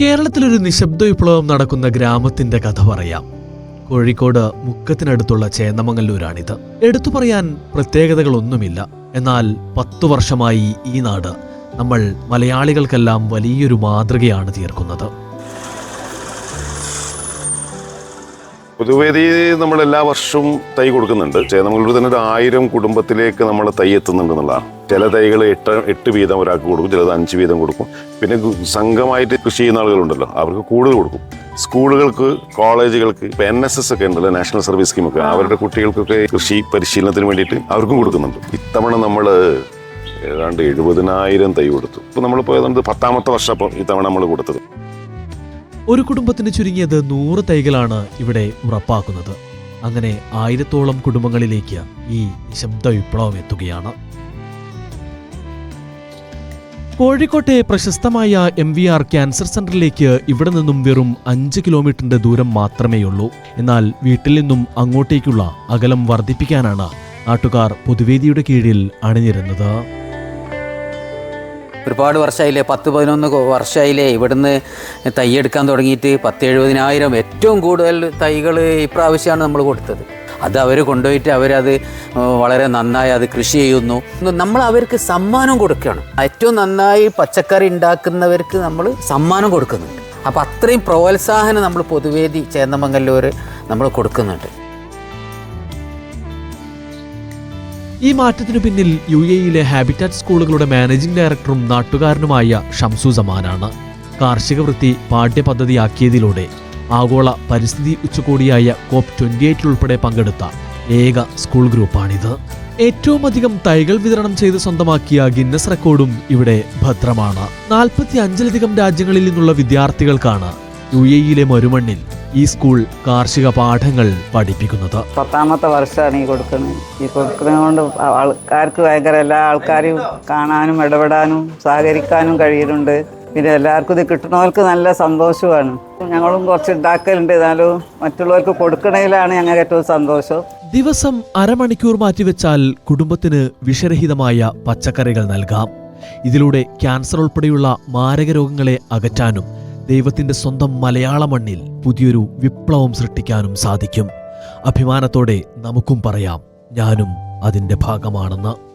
കേരളത്തിലൊരു നിശബ്ദ വിപ്ലവം നടക്കുന്ന ഗ്രാമത്തിന്റെ കഥ പറയാം. കോഴിക്കോട് മുക്കത്തിനടുത്തുള്ള ചേന്നമംഗല്ലൂരാണിത്. എടുത്തു പറയാൻ പ്രത്യേകതകളൊന്നുമില്ല. എന്നാൽ പത്തു വർഷമായി ഈ നാട് നമ്മൾ മലയാളികൾക്കെല്ലാം വലിയൊരു മാതൃകയാണ് തീർക്കുന്നത്. പൊതുവേദി നമ്മൾ എല്ലാ വർഷവും തൈ കൊടുക്കുന്നുണ്ട്. ചേന്നമംഗലൂർ തന്നെ ഒരു ആയിരം കുടുംബത്തിലേക്ക് നമ്മൾ തൈ എത്തുന്നുണ്ട് എന്നുള്ളതാണ്. ചില തൈകൾ എട്ട് എട്ട് വീതം ഒരാൾക്ക് കൊടുക്കും ചിലത് അഞ്ച് വീതം കൊടുക്കും. പിന്നെ സംഘമായിട്ട് കൃഷി ചെയ്യുന്ന ആളുകളുണ്ടല്ലോ അവർക്ക് കൂടുതൽ കൊടുക്കും. സ്കൂളുകൾക്ക് കോളേജുകൾക്ക് ഇപ്പൊ എൻ എസ് എസ് ഒക്കെ ഉണ്ടല്ലോ നാഷണൽ സർവീസ് സ്കീമൊക്കെ അവരുടെ കുട്ടികൾക്കൊക്കെ കൃഷി പരിശീലനത്തിന് വേണ്ടിയിട്ട് അവർക്കും കൊടുക്കുന്നുണ്ട്. ഇത്തവണ നമ്മൾ ഏതാണ്ട് എഴുപതിനായിരം തൈ കൊടുത്തു. ഇപ്പൊ നമ്മളിപ്പോ ഏതാണ്ട് പത്താമത്തെ വർഷം ഇപ്പം ഇത്തവണ നമ്മൾ കൊടുത്തത്. ഒരു കുടുംബത്തിന് ചുരുങ്ങിയത് നൂറ് തൈകളാണ് ഇവിടെ ഉറപ്പാക്കുന്നത്. അങ്ങനെ ആയിരത്തോളം കുടുംബങ്ങളിലേക്ക് ഈ ശബ്ദ വിപ്ലവം എത്തുകയാണ്. കോഴിക്കോട്ടെ പ്രശസ്തമായ എം വി ആർ ക്യാൻസർ സെന്ററിലേക്ക് ഇവിടെ നിന്നും വെറും അഞ്ച് കിലോമീറ്ററിന്റെ ദൂരം മാത്രമേയുള്ളൂ. എന്നാൽ വീട്ടിൽ നിന്നും അങ്ങോട്ടേക്കുള്ള അകലം വർദ്ധിപ്പിക്കാനാണ് നാട്ടുകാർ പൊതുവേദിയുടെ കീഴിൽ അണിനിരുന്നത്. ഒരുപാട് വർഷമായില്ലേ പത്ത് പതിനൊന്ന് വർഷമായില്ലേ ഇവിടുന്ന് തൈ എടുക്കാൻ തുടങ്ങിയിട്ട് പത്ത് എഴുപതിനായിരം ഏറ്റവും കൂടുതൽ തൈകൾ ഇപ്രാവശ്യമാണ് നമ്മൾ കൊടുത്തത്. അത് അവർ കൊണ്ടുപോയിട്ട് അവരത് വളരെ നന്നായി അത് കൃഷി ചെയ്യുന്നു. നമ്മൾ അവർക്ക് സമ്മാനം കൊടുക്കുകയാണ്. ഏറ്റവും നന്നായി പച്ചക്കറി ഉണ്ടാക്കുന്നവർക്ക് നമ്മൾ സമ്മാനം കൊടുക്കുന്നുണ്ട്. അപ്പോൾ അത്രയും പ്രോത്സാഹനം നമ്മൾ പൊതുവേദി ചേന്നമംഗല്ലൂർ നമ്മൾ കൊടുക്കുന്നുണ്ട്. ഈ മാറ്റത്തിനു പിന്നിൽ യു എയിലെ ഹാബിറ്റാറ്റ് സ്കൂളുകളുടെ മാനേജിംഗ് ഡയറക്ടറും നാട്ടുകാരനുമായ ഷംസു സമാനാണ്. കാർഷിക വൃത്തി പാഠ്യപദ്ധതിയാക്കിയതിലൂടെ ആഗോള പരിസ്ഥിതി ഉച്ചകോടിയായ കോപ്പ് ട്വന്റി എയ്റ്റിൽ ഉൾപ്പെടെ പങ്കെടുത്ത ഏക സ്കൂൾ ഗ്രൂപ്പാണിത്. ഏറ്റവും അധികം തൈകൾ വിതരണം ചെയ്ത് സ്വന്തമാക്കിയ ഗിന്നസ് റെക്കോർഡും ഇവിടെ ഭദ്രമാണ്. നാൽപ്പത്തി അഞ്ചിലധികം രാജ്യങ്ങളിൽ നിന്നുള്ള വിദ്യാർത്ഥികൾക്കാണ് യു എ ഇയിലെ മരുമണ്ണിൽ ഈ സ്കൂൾ കാർഷിക പാഠങ്ങൾ പഠിപ്പിക്കുന്നത്. പത്താമത്തെ വർഷമാണ് ഈ കൊടുക്കുന്നത്. ഈ കൊടുക്കുന്നത് കൊണ്ട് ആൾക്കാർക്ക് ഭയങ്കര എല്ലാ ആൾക്കാരും കാണാനും ഇടപെടാനും സഹകരിക്കാനും കഴിയുന്നുണ്ട്. പിന്നെ എല്ലാവർക്കും ഇത് കിട്ടുന്നവർക്ക് നല്ല സന്തോഷമാണ്. ഞങ്ങളും കുറച്ച് ഉണ്ടാക്കലുണ്ട് എന്നാലും മറ്റുള്ളവർക്ക് കൊടുക്കണതിലാണ് ഞങ്ങൾക്ക് ഏറ്റവും സന്തോഷം. ദിവസം അരമണിക്കൂർ മാറ്റിവെച്ചാൽ കുടുംബത്തിന് വിഷരഹിതമായ പച്ചക്കറികൾ നൽകാം. ഇതിലൂടെ ക്യാൻസർ ഉൾപ്പെടെയുള്ള മാരക രോഗങ്ങളെ അകറ്റാനും ദൈവത്തിന്റെ സ്വന്തം മലയാള മണ്ണിൽ പുതിയൊരു വിപ്ലവം സൃഷ്ടിക്കാനും സാധിക്കും. അഭിമാനത്തോടെ നമുക്കും പറയാം ഞാനും അതിന്റെ ഭാഗമാണെന്ന്.